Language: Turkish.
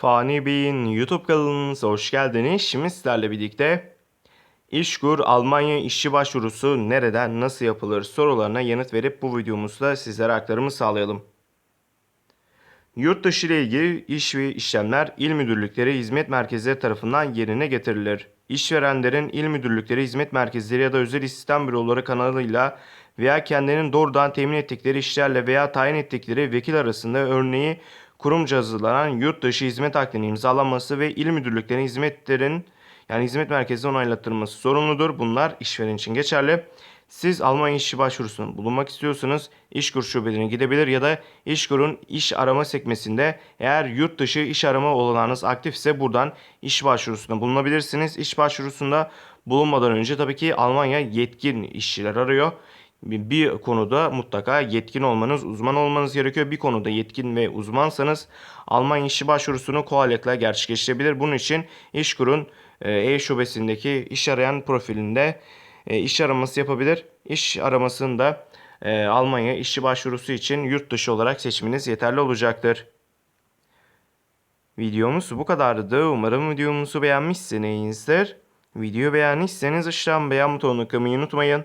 Fani Bey'in YouTube kanalınıza hoş geldiniz. Şimdi sizlerle birlikte İşkur Almanya işçi başvurusu nereden nasıl yapılır sorularına yanıt verip bu videomuzda sizlere aktarımı sağlayalım. Yurt dışı ile ilgili iş ve işlemler il müdürlükleri hizmet merkezleri tarafından yerine getirilir. İşverenlerin il müdürlükleri hizmet merkezleri ya da özel istihdam büroları kanalıyla veya kendilerinin doğrudan temin ettikleri işlerle veya tayin ettikleri vekil arasında örneği kurumca hazırlanan yurt dışı hizmet akdinin imzalanması ve il müdürlüklerinin hizmetlerin yani hizmet merkezi onaylattırılması sorumludur. Bunlar işveren için geçerli. Siz Almanya işçi başvurusunun bulunmak istiyorsanız İşkur şubelerine gidebilir ya da İşkur'un iş arama sekmesinde eğer yurt dışı iş arama olanağınız aktifse buradan iş başvurusunda bulunabilirsiniz. İş başvurusunda bulunmadan önce tabii ki Almanya yetkin işçiler arıyor. Bir, konuda mutlaka yetkin olmanız, uzman olmanız gerekiyor. Bir konuda yetkin ve uzmansanız Almanya işçi başvurusunu kolaylıkla gerçekleştirebilir. Bunun için İşkur'un e, e-şubesindeki iş arayan profilinde e, iş araması yapabilir. İş aramasında e, Almanya işçi başvurusu için yurt dışı olarak seçmeniz yeterli olacaktır. Videomuz bu kadardı. Umarım videomuzu beğenmişsinizdir. Videoyu beğendiyseniz aşağıdan beğen butonuna kılmayı unutmayın.